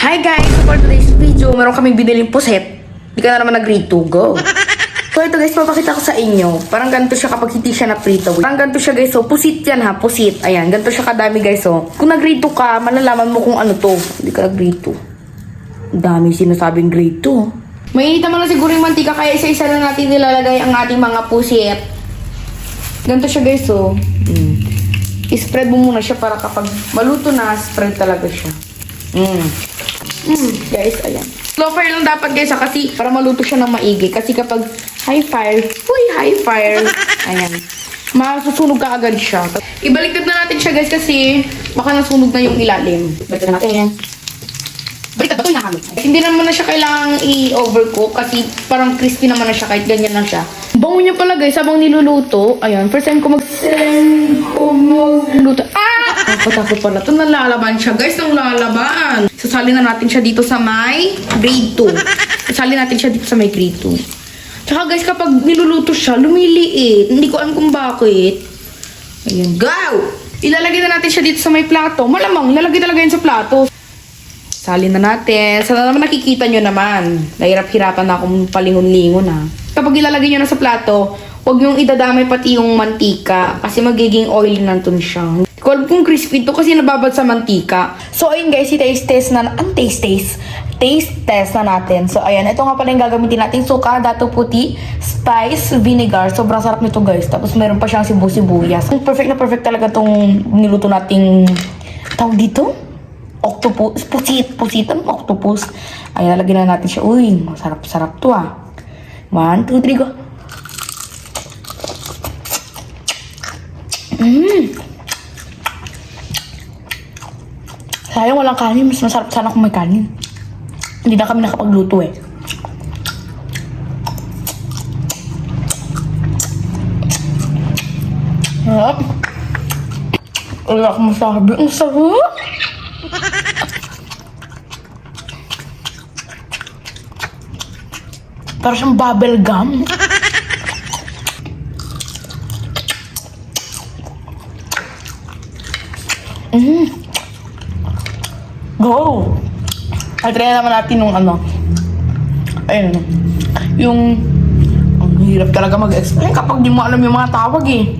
Hi guys! So for today's video, meron kaming biniling puset. Hindi ka na naman nag-read to go. So ito guys, papakita ko sa inyo. Parang ganito siya kapag hindi siya na-prito. Parang ganito siya guys, so pusit yan ha, pusit. Ayan, ganito siya kadami guys, so. Kung nag-read to ka, malalaman mo kung ano to. Hindi ka nag-read to. Dami sinasabing grade 2. Mainit naman na siguro yung mantika, kaya isa-isa na natin nilalagay ang ating mga pusit. Ganito siya guys, so. Mm. I-spread mo muna siya para kapag maluto na, spread talaga siya. Mm. Mm, guys, ayan. Slow fire lang dapat guys, ha, kasi para maluto siya ng maigi. Kasi kapag high fire, uy, high fire, ayan, masusunog ka agad siya. Ibaliktad na natin siya guys kasi baka nasunog na yung ilalim. Baliktad na natin. Baliktad, ito yung nakamit. Hindi naman na siya kailangang i-overcook kasi parang crispy naman na siya kahit ganyan lang siya. Bango niya pala guys habang niluluto. Ayan, first time ko mag... ko magluto. Ah! Takot-takot pala. Ito nalalaban siya guys, nang lalaban. Sasali na natin siya dito sa may grade 2. Sasali natin siya dito sa may grade 2. Tsaka guys, kapag niluluto siya, lumiliit. Hindi ko alam kung bakit. Ayan, go! Ilalagay na natin siya dito sa may plato. Malamang, ilalagay talaga yan sa plato. Sali na natin. Sana naman nakikita nyo naman. Nahirap-hirapan na akong palingon-lingon ha. Kapag ilalagay nyo na sa plato, huwag nyong idadamay pati yung mantika kasi magiging oily nandun siya. Ko alam crispy to kasi nababad sa mantika. So ayun guys, i-taste test na, ang taste taste, taste test na natin. So ayan, ito nga pala yung gagamitin natin. Suka, dato puti, spice, vinegar. Sobrang sarap nito guys. Tapos meron pa siyang sibu-sibuyas. Perfect na perfect talaga tong niluto nating tawag dito? octopus, pusit, pusit, octopus. Ay, lalagyan na natin siya. Uy, masarap-sarap to ah. One, two, three, go. Mmm. Sayang walang kanin. Mas masarap sana kung may kanin. Hindi na kami nakapagluto eh. Sarap. Wala akong masabi. Ang sarap. Para siyang bubble gum. mm. Go! Ay, try naman natin nung ano. Ayun. Yung... Ang hirap talaga mag-explain kapag di mo alam yung mga tawag eh.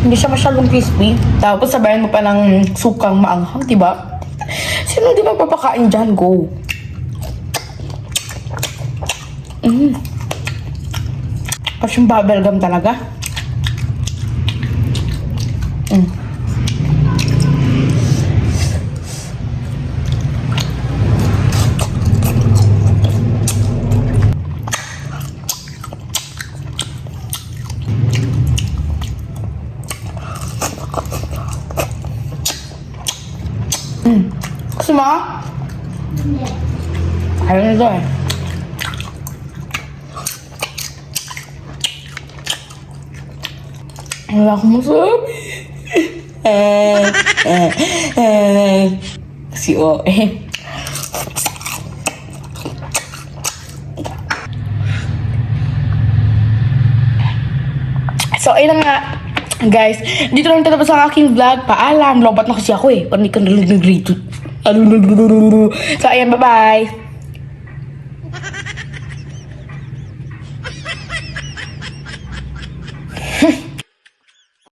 Hindi siya masyadong crispy. Tapos sabayan mo pa ng sukang maanghang, di ba? Sino di ba papakain dyan? Go! Mm. Parang siyang bubble gum talaga. Mm. Mm. Gusto mo? Ayaw nito eh. Wala akong masabi. eh, eh, eh. Si O, eh. So, ayun na nga. Guys, dito lang tatapos ang aking vlog. Paalam, lobat na kasi ako eh. Parang hindi ka rito. So, ayan, bye-bye.